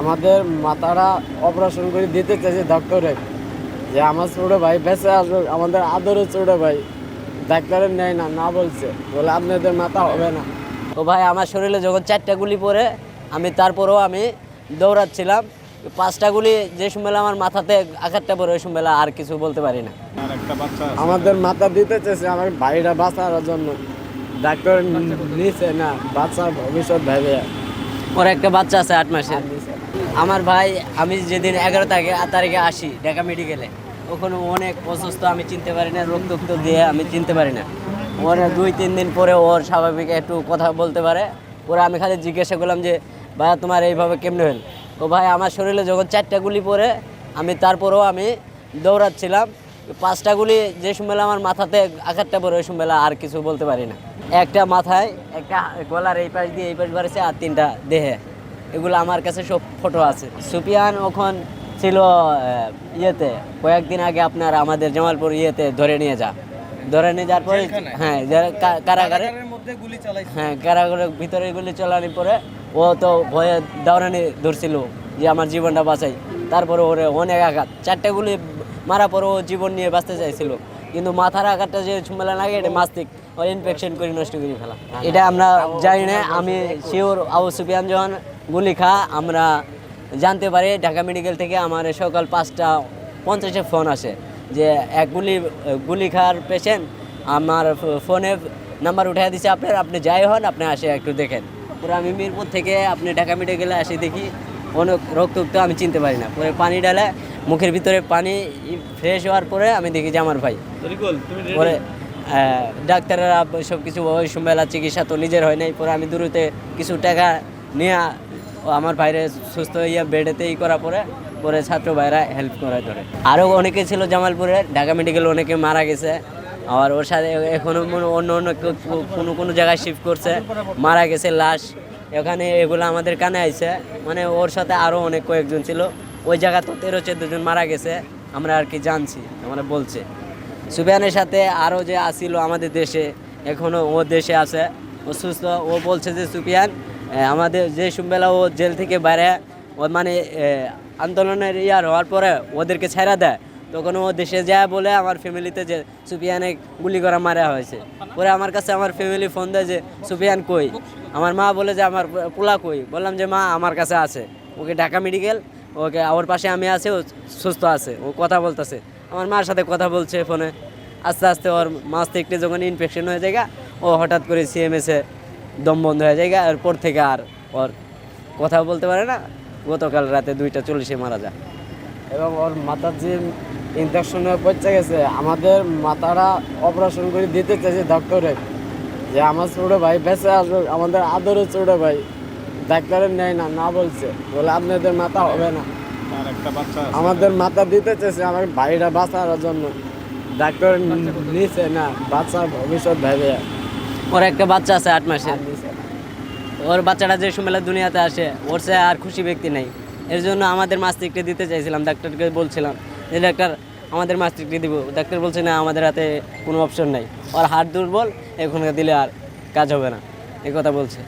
আমাদের মাথাটা অপারেশন করে দিতে চাইছে ডাক্তারে। যে আমার ছোট ভাই বেঁচে আসবে আমাদের আদরের ছোট ভাই। ডাক্তারের নেয় না না বলছে। বলে আপনাদের মাথা হবে না। তো ভাই আমার শরীরে যখন চারটা গুলি পড়ে আমি তারপরেও আমি দৌড়াচ্ছিলাম। পাঁচটা গুলি যে সময় আমার মাথাতে আঘাতটা পরে ওই সময় আর কিছু বলতে পারি না। আমাদের মাথা দিতে চাইছে আমার ভাইরা বাঁচানোর জন্য। ডাক্তার নিছে না বাচ্চার ভবিষ্যৎ ভেবে ওর একটা বাচ্চা আছে আট মাসের। আমার ভাই, আমি যেদিন এগারো তারিখে আট তারিখে আসি ঢাকা মেডিকেলে ওখানে অনেক অসুস্থ, আমি চিনতে পারি না, রোগ টুক্ত দিয়ে আমি চিনতে পারি না। ওর দুই, তিন দিন পরে ওর স্বাভাবিক একটু কথা বলতে পারে। ওরা আমি খালি জিজ্ঞাসা করলাম যে ভাই তোমার এইভাবে কেমনে হল? তো ভাই, আমার শরীরে যখন চারটা গুলি পড়ে, আমি তারপরেও আমি দৌড়াচ্ছিলাম। পাঁচটা গুলি যে সময় আমার মাথাতে আঘাতটা পড়ে ওই সময় আর কিছু বলতে পারি না। একটা মাথায় একটা গলার এই পাশ দিয়ে এই পাশ বাড়ছে আর তিনটা দেহে। এগুলো আমার কাছে সব ফটো আছে। সুপিয়ান ওখন ছিল ইয়েতে কয়েকদিন আগে আপনার আমাদের জামালপুর ইয়েতে ধরে নিয়ে যা ধরে নিয়ে যাওয়ার পরে হ্যাঁ কারাগারে। হ্যাঁ কারাগারের ভিতরে গুলি চালানোর পরে ও তো ভয়ে দাওরানি ধরছিল যে আমার জীবনটা বাঁচাই। তারপরে ওরে অনেক আঘাত। চারটে গুলি মারা পরে ও জীবন নিয়ে বাঁচতে চাইছিল। কিন্তু মাথার আঘাতটা যে সুমেলা লাগে, এটা মাস্তিক ইনফেকশন করে নষ্ট করে ফেলা। এটা আমরা জানি না, আমি শিওর আবু সুফিয়ান যখন গুলি খা, আমরা জানতে পারি, ঢাকা মেডিকেল থেকে আমার সকাল পাঁচটা পঞ্চাশে ফোন আসে যে, এক গুলি গুলি খাওয়ার পেশেন্ট আমার ফোনে নাম্বার উঠে দিছে, আপনার, আপনি যাই হন, আপনি আসে একটু দেখেন। পরে আমি মিরপুর থেকে আপনি ঢাকা মেডিকেলে আসে দেখি, অনেক রক্ত আমি চিনতে পারি না। পরে পানি ডালে মুখের ভিতরে পানি ফ্রেশ হওয়ার পরে আমি দেখি যে আমার ভাই। পরে ডাক্তাররা সব কিছু ওই সময়লা চিকিৎসা তো নিজের হয় নাই। পরে আমি দূরতে কিছু টাকা নিয়ে আমার ভাইরে সুস্থ হইয়া বেডেতে ই করার পরে পরে ছাত্র ভাইরা হেল্প করা ধরে। আরও অনেকে ছিল জামালপুরে ঢাকা মেডিকেল অনেকে মারা গেছে। আর ওর সাথে এখনও মনে- অন্য অন্য কোনো কোনো জায়গায় শিফট করছে মারা গেছে লাশ। এখানে এগুলো আমাদের কানে আইছে। মানে ওর সাথে আরও অনেক কয়েকজন ছিল। ওই জায়গা তো তেরো চোদ্দ জন মারা গেছে, আমরা আর কি জানছি আমরা বলছে। সুফিয়ানের সাথে আরও যে আসিল আমাদের দেশে, এখনও ও দেশে আছে, ও সুস্থ, ও বলছে যে, সুফিয়ান আমাদের যে সুমবেলা ও জেল থেকে বাইরে, ও মানে আন্দোলনের ইয়ার হওয়ার পরে ওদেরকে ছেড়া দেয়। তখন ও দেশে যায় বলে আমার ফ্যামিলিতে যে সুফিয়ানে গুলি করা মারা হয়েছে। পরে আমার কাছে আমার ফ্যামিলি ফোন দেয় যে, সুফিয়ান কই? আমার মা বলে যে, আমার পোলা কই? বললাম যে, মা, আমার কাছে আছে। ওকে ঢাকা মেডিকেল ওকে, ওর পাশে আমি আছি, ও সুস্থ আছে, ও কথা বলতেছে। আমার মার সাথে কথা বলছে ফোনে। আস্তে আস্তে ওর মাছ থেকে যখন ইনফেকশন হয়ে যায় ও হঠাৎ করে সিএমএসে দম বন্ধ হয়ে যায় এরপর থেকে আর ওর কথা বলতে পারে না। গতকাল রাতে দুইটা চল্লিশে মারা যায়। এবং ওর মাথার যে ইনফেকশন হয়ে গেছে, আমাদের মাথাটা অপারেশন করে দিতে চাইছে ডাক্তারে যে আমার ছোট ভাই বেঁচে আসবে আমাদের আদরের ছোট ভাই। ডাক্তারের নেয় না না বলছে। বলে আপনাদের মাথা হবে না। আর একটা বাচ্চা আছে। আমাদের মাথা দিতে চাইছে আমার ভাইরা বাঁচানোর জন্য। ডাক্তার নিছে না বাচ্চার ভবিষ্যৎ ভেবে। ওর একটা বাচ্চা আছে আট না। ওর বাচ্চাটা যে সময় দুনিয়াতে আসে ওর সে আর খুশি ব্যক্তি নেই। এর জন্য আমাদের মাস্তিকটা দিতে চাইছিলাম ডাক্তারকে বলছিলাম যে ডাক্তার আমাদের মাস্তিকটা দিব। ডাক্তার বলছে না আমাদের হাতে কোনো অপশন নাই। ওর হাত দুর্বল এখন দিলে আর কাজ হবে না। এই কথা বলছে।